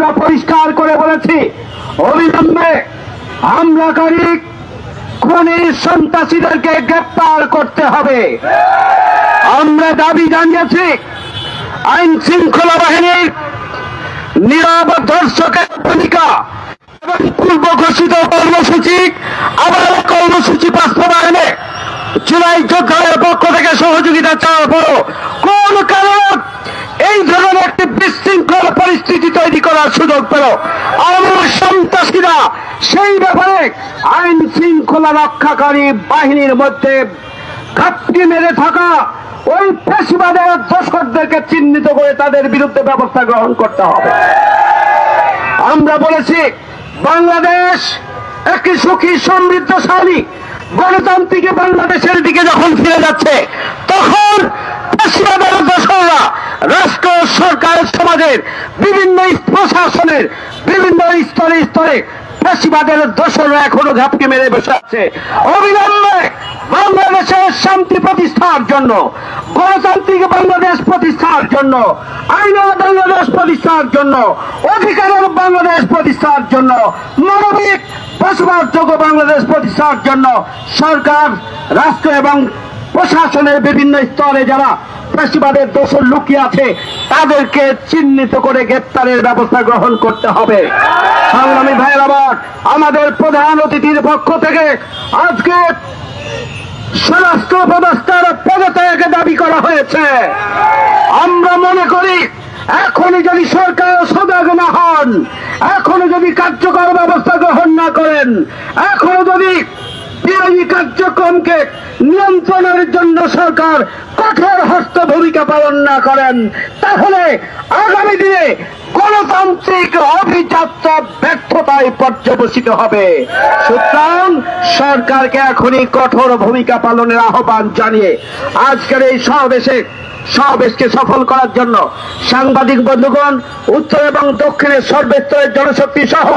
আমরা পরিষ্কার করে বলেছি, অবিলম্বে হামলাকারী খুনি সন্ত্রাসীদেরকে গ্রেপ্তার করতে হবে। আমরা দাবি জানিয়েছি, আইন শৃঙ্খলা বাহিনীর নীরব দর্শকের ভূমিকা এবং পূর্ব ঘোষিত কর্মসূচি, আবার কর্মসূচি বাস্তবায়নে জুলাই যোদ্ধাদের পক্ষ থেকে সহযোগিতা চাওয়ার পরও কোন কারণ এই ধরনের একটি বিশৃঙ্খল পরিস্থিতি তৈরি করার সুযোগ পেল। আমার সন্ত্রাসীরা, সেই ব্যাপারে আইন শৃঙ্খলা রক্ষাকারী বাহিনীর মধ্যে ঘাপটি মেরে থাকা ওই পেশিবাদের দর্শকদেরকে চিহ্নিত করে তাদের বিরুদ্ধে ব্যবস্থা গ্রহণ করতে হবে। আমরা বলেছি, বাংলাদেশ একটি সুখী, সমৃদ্ধশালী, গণতান্ত্রিক বাংলাদেশের দিকে যখন ফিরে যাচ্ছে, তখন সরকার সমাজের বিভিন্ন প্রশাসনের বিভিন্ন স্তরে স্তরে পেশিবাদের দোসররা এখনও ঝাপকে মেরে বসে আছে। অবিলম্বে বাংলাদেশের শান্তি প্রতিষ্ঠার জন্য, গণতান্ত্রিক বাংলাদেশ প্রতিষ্ঠার জন্য আইন বাংলাদেশ প্রতিষ্ঠার জন্য, অধিকারের বাংলাদেশ প্রতিষ্ঠার জন্য, মানবিক বসবাসযোগ্য বাংলাদেশ প্রতিষ্ঠার জন্য সরকার, রাষ্ট্র এবং প্রশাসনের বিভিন্ন স্তরে যারা ফ্যাসিবাদের দোষর লুকিয়ে আছে, তাদেরকে চিহ্নিত করে গ্রেপ্তারের ব্যবস্থা গ্রহণ করতে হবে। সংগ্রামী ভাইয়ের আবার আমাদের প্রধান অতিথির পক্ষ থেকে আজকে স্বরাষ্ট্র ব্যবস্থার পদত্যাগ দাবি করা হয়েছে। আমরা মনে করি, এখনই যদি সরকার সজাগ না হন এখনও যদি কার্যকর ব্যবস্থা গ্রহণ না করেন এখনও যদি বিরোধী কার্যক্রমকে নিয়ন্ত্রণের জন্য সরকার কঠোর হস্ত ভূমিকা পালন না করেন, তাহলে আগামী দিনে গণতান্ত্রিক অভিযাত্রা ব্যর্থতায় পর্যবসিত হবে। সুতরাং সরকারকে এখনই কঠোর ভূমিকা পালনের আহ্বান জানিয়ে আজকের এই সমাবেশে, সমাবেশকে সফল করার জন্য সাংবাদিক বন্ধুগণ, উত্তর এবং দক্ষিণের সর্বস্তরের জনশক্তি সহ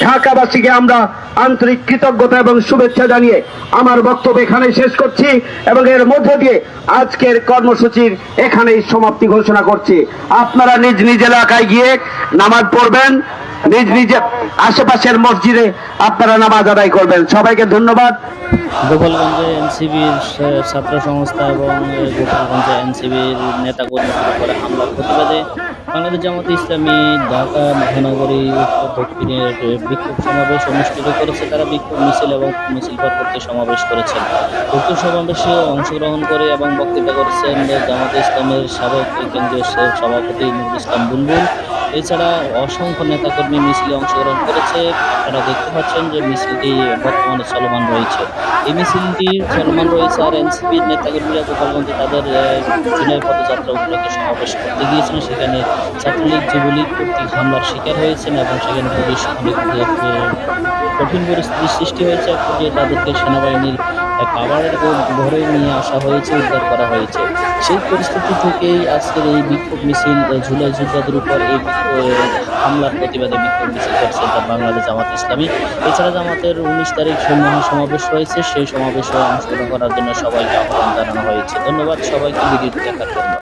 ঢাকাবাসীকে আমরা আন্তরিক কৃতজ্ঞতা এবং শুভেচ্ছা জানিয়ে আমার বক্তব্য এখানে শেষ করছি এবং এর মধ্য দিয়ে আজকের কর্মসূচির এখানেই সমাপ্তি ঘোষণা করছি। আপনারা নিজ নিজ এলাকায় গিয়ে নামাজ পড়বেন, নিজ নিজ আশেপাশের মসজিদে আপনারা নামাজ আদায় করবেন। সবাইকে ধন্যবাদ। গোপালগঞ্জে এনসিবির ছাত্র সংস্থা এবং গোপালগঞ্জে এনসিবির নেতাকর্মীদের উপরে হামলার প্রতিবাদে বাংলাদেশ জামাত ইসলামী ঢাকা মহানগরী উত্তর দক্ষিণের বিক্ষোভ সমাবেশ অনুষ্ঠিত করেছে। তারা বিক্ষোভ মিছিল এবং মিছিল পরবর্তী সমাবেশ করেছেন উক্ত সমাবেশে অংশগ্রহণ করে এবং বক্তৃতা করেছেন জামাত ইসলামের সাবেক কেন্দ্রীয় সভাপতি নুরুল ইসলাম বুলবুল। এছাড়া অসংখ্য নেতাকর্মী মিছিলে অংশগ্রহণ করেছে। আপনারা দেখতে পাচ্ছেন যে মিছিলটি বর্তমানে চলমান রয়েছে। এই চেয়ারম্যান রয়েছে আর এনসিপির নেতাকর্মীরা গোপালগঞ্জে তাদের চীনের পদযাত্রা উপলক্ষে সমাবেশ করতে গিয়েছেন। সেখানে ছাত্রলীগ যুবলীগ কর্তৃক হামলার শিকার হয়েছেন এবং সেখানে পুলিশ অনেক কঠিন পরিস্থিতির সৃষ্টি হয়েছে। এক পর্যায়ে তাদেরকে সেনাবাহিনীর কাভারের ধরে নিয়ে আসা হয়েছে, উদ্ধার করা হয়েছে। সেই পরিস্থিতি থেকেই আজকের এই বিক্ষোভ মিছিল ঝুলাই ঝুলাদের উপর এই হামলার প্রতিবাদে বিক্ষোভ মিছিল করছে বাংলাদেশ জামাত ইসলামী। এছাড়া জামাতের উনিশ তারিখ মহাসমাবেশ হয়েছে, সেই সমাবেশে অংশগ্রহণ করার জন্য সবাইকে আহ্বান জানানো হয়েছে। ধন্যবাদ সবাইকে, ভিডিওটি দেখার জন্য।